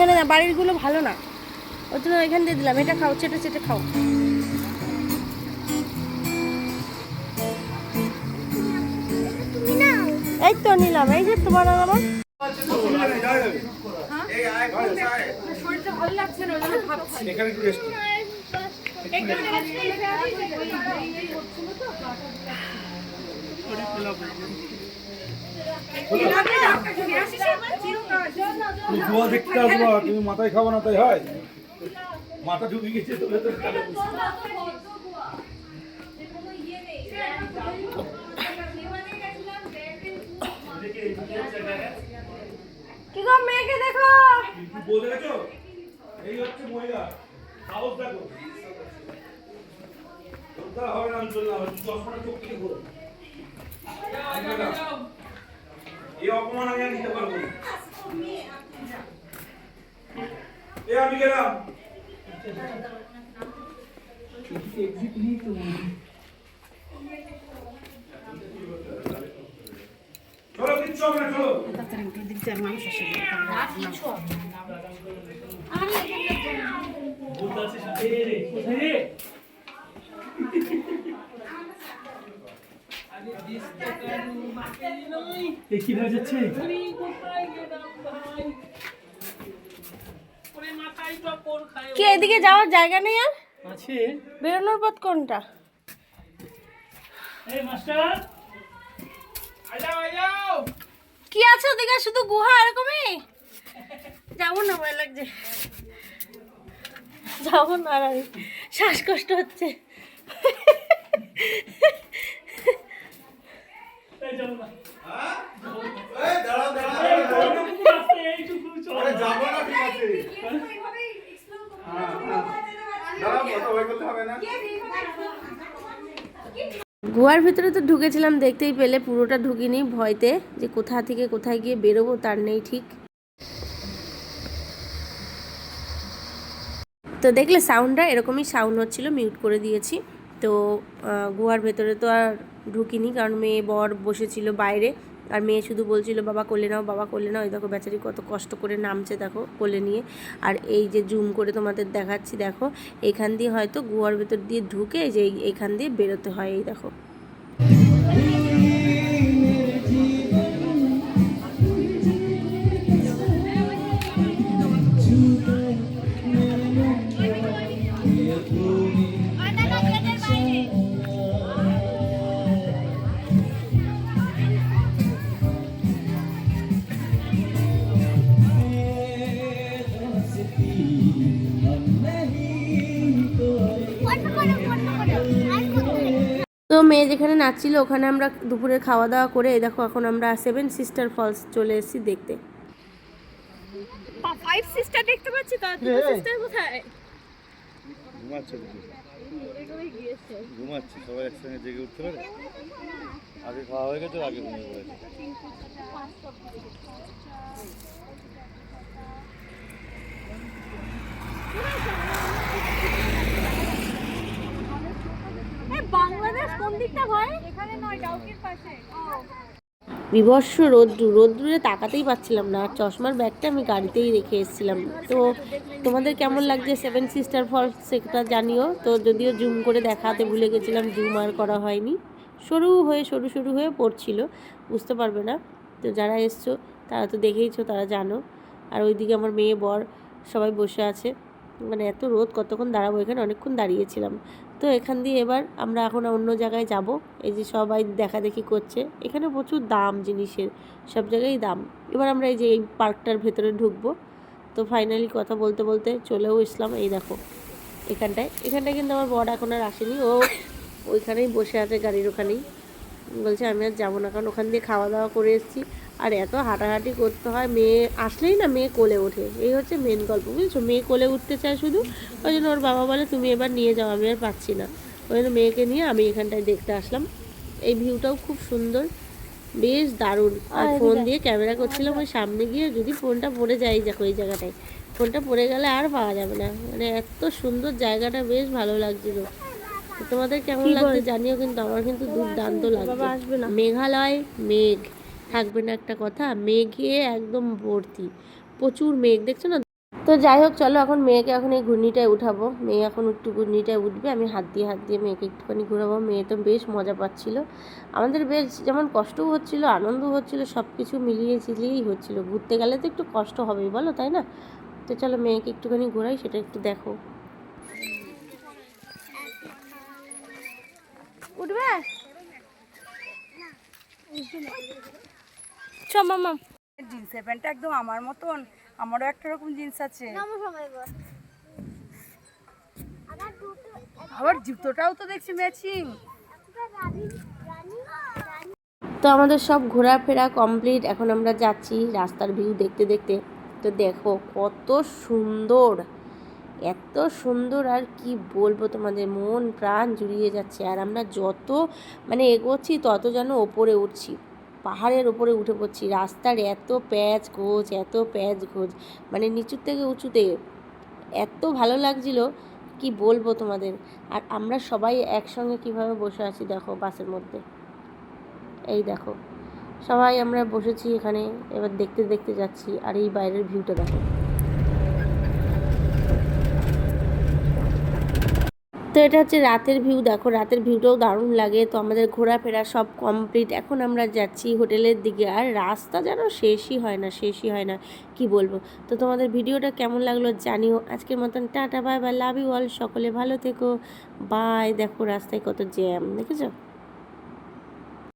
এখানে না, বাড়িরগুলো ভালো না। ওই জন্য এখান দিয়ে দিলাম। এটা খাও চেটে চেটে খাও। এই তো নিলাম। এই যে তোমার আর আমার। এখানে গোয়া দেখতে আসব তুমি মাথায় খাব না তাই হয়? মাথা ঢুকে গেছে তো ভেতরে। কি গো মেয়েকে দেখো। বলে গেছো এই হচ্ছে মহিলা। সাহস দেখো। হবে না চললাম চশমাটা চোখ থেকে ঘোরো। এই অপমান আমি আর নিতে পারব না। এ আমি গেলাম। চলো কিচ্ছু হবে না চলো। কি হয়ে যাচ্ছে? কি এদিকে যাওয়ার জায়গা নেই আর? আছে। বেরোনোর পথ কোনটা? এই মাস্টার। কি আছে ওদিকে? শুধু গুহা এরকমই? যাব না ভয় লাগছে। যাব না আর শ্বাসকষ্ট হচ্ছে এই চলো না এই দাঁড়াও দাঁড়াও এই কোনটুকু রাস্তা এইটুকু চলো আরে যাব না ঠিক আছে হ্যাঁ, হ্যাঁ। দাঁড়াও কথা ভয় করতে হবে না গুহার ভিতরে তো ঢুকেছিলাম, দেখতেই পেলে পুরোটা ঢুকিনি ভয়তে যে কোথা থেকে কোথায় গিয়ে বেরোবো তার নেই ঠিক। তো দেখলে সাউন্ডটা এরকমই সাউন্ড হচ্ছিল মিউট করে দিয়েছি। তো গুহার ভেতরে তো আর ঢুকিনি কারণ মেয়ে বর বসেছিল বাইরে। আর মেয়ে শুধু বলছিল, বাবা, কোলে নাও, বাবা, কোলে নাও। এই দেখো, বেচারি কত কষ্ট করে নামছে দেখো, কোলে নিয়ে। আর এই যে জুম করে তোমাদের দেখাচ্ছি, দেখো, এখান দিয়ে হয়তো গুহার ভেতর দিয়ে ঢুকে যে এখান দিয়ে বেরোতে হয়, এই দেখো। তো মেয়ে যেখানে নাচছিল ওখানে আমরা দুপুরে খাওয়া দাওয়া করে দেখো এখন আমরা সেভেন সিস্টার ফলস চলে এসেছি দেখতে। ফাইভ সিস্টার দেখতে পাচ্ছি তো? সিস্টার কোথায়? ঘুমাচ্ছে ঘুমাচ্ছে সবাই একসঙ্গে জেগে উঠতে পারে? আগে খাওয়া হয়ে গেছে আগে ঘুমিয়ে পড়েছে। বিভৎস রোদ্দুর রোদ্দুরে তাকাতেই পাচ্ছিলাম না। আর চশমার ব্যাগটা আমি গাড়িতেই রেখে এসেছিলাম। তো তোমাদের কেমন লাগছে সেভেন সিস্টার ফলস সেটা জানিও। তো যদিও জুম করে দেখাতে ভুলে গেছিলাম জুম আর করা হয়নি। সরু হয়ে সরু সরু হয়ে পড়ছিল বুঝতে পারবে না। তো যারা এসছো তারা তো দেখেইছো তারা জানো। আর ওইদিকে আমার মেয়ে বর সবাই বসে আছে। মানে এত রোদ কতক্ষণ দাঁড়াবো? এখানে অনেকক্ষণ দাঁড়িয়েছিলাম। তো এখান দিয়ে এবার আমরা এখন অন্য জায়গায় যাব। এই যে সবাই দেখা দেখি করছে। এখানে প্রচুর দাম জিনিসের, সব জায়গায় দাম। এবার আমরা এই যে এই পার্কটার ভেতরে ঢুকবো। তো ফাইনালি কথা বলতে বলতে চলেও ইসলাম এই দেখো, এখানটায়। এখানটায় কিন্তু আমার বর এখন আর আসেনি। ও ওইখানেই বসে আছে গাড়ির ওখানেই। বলছে আমি আর যাব না, কারণ ওখান দিয়ে খাওয়া দাওয়া করে এসেছি। আর এত হাঁটাহাঁটি করতে হয় মেয়ে আসলেই না মেয়ে কোলে ওঠে। এই হচ্ছে মেন গল্প বুঝেছ? মেয়ে কোলে উঠতে চায় শুধু ওই জন্য ওর বাবা বলে তুমি এবার নিয়ে যাও আমি আর পাচ্ছি না। ওই জন্য মেয়েকে নিয়ে আমি এখানটায় দেখতে আসলাম। এই ভিউটাও খুব সুন্দর বেশ দারুণ। আর ফোন দিয়ে ক্যামেরা করছিলাম ওই সামনে গিয়ে যদি ফোনটা পড়ে যায় দেখো এই জায়গাটায়। ফোনটা পড়ে গেলে আর পাওয়া যাবে না। মানে এত সুন্দর জায়গাটা বেশ ভালো লাগছিল। তোমাদের কেমন লাগছে জানিও কিন্তু আমার কিন্তু দুর্দান্ত লাগছে। আসবে না। মেঘালয় মেঘ। থাকবে না একটা কথা, মেঘে একদম ভর্তি, প্রচুর মেঘ, দেখছ না? তো যাই হোক, চলো এখন মেয়েকে এখন এই ঘূর্ণিটায় উঠাবো, মেয়ে এখন একটু ঘূর্ণিটায় উঠবে, আমি হাত দিয়ে হাত দিয়ে মেয়েকে একটুখানি ঘুরাবো, মেয়ে তো বেশ মজা পাচ্ছিল, আমাদের বেশ যেমন কষ্টও হচ্ছিল, আনন্দও হচ্ছিল সব কিছু মিলিয়ে ঝিলিয়েই হচ্ছিল, ঘুরতে গেলে তো একটু কষ্ট হবেই, বলো, তাই না? তো চলো মেয়েকে একটুখানি ঘোরাই, সেটা একটু দেখো। উঠবে? চ মামা জিন্সের প্যান্টটা একদম আমার মতন। আমারও একটা রকম জিন্স আছে। আমার আবার জুতোটাও তো দেখছি ম্যাচিং। তো আমাদের সব ঘোরাফেরা কমপ্লিট। এখন আমরা যাচ্ছি রাস্তার ভিউ দেখতে দেখতে। তো দেখো কত সুন্দর এত সুন্দর আর কি বলব তোমাদের মন প্রাণ জুড়িয়ে যাচ্ছে। আর আমরা যত মানে এগোচ্ছি তত যেন ওপরে উঠছি। পাহাড়ের ওপরে উঠে পড়ছি। রাস্তার এত প্যাচ ঘোচ এত প্যাচ ঘোচ মানে নিচুর থেকে উঁচুতে এত ভালো লাগছিল, কি বলব তোমাদের? আর আমরা সবাই একসঙ্গে কীভাবে বসে আছি দেখো বাসের মধ্যে। এই দেখো, সবাই আমরা বসেছি এখানে। এবার দেখতে দেখতে যাচ্ছি আর এই বাইরের ভিউটা দেখো। তো এটা হচ্ছে রাতের ভিউ। দেখো, রাতের ভিউটাও দারুণ লাগে। তো আমাদের ঘোরাফেরা সব কমপ্লিট এখন আমরা যাচ্ছি হোটেলের দিকে। আর রাস্তা যেন শেষই হয় না, শেষই হয় না। কি বলব? তো তোমাদের ভিডিওটা কেমন লাগল জানিও। আজকের মতন tata, bye bye love you all সকলে ভালো থেকো। বাই দেখো রাস্তায় কত জ্যাম দেখেছ?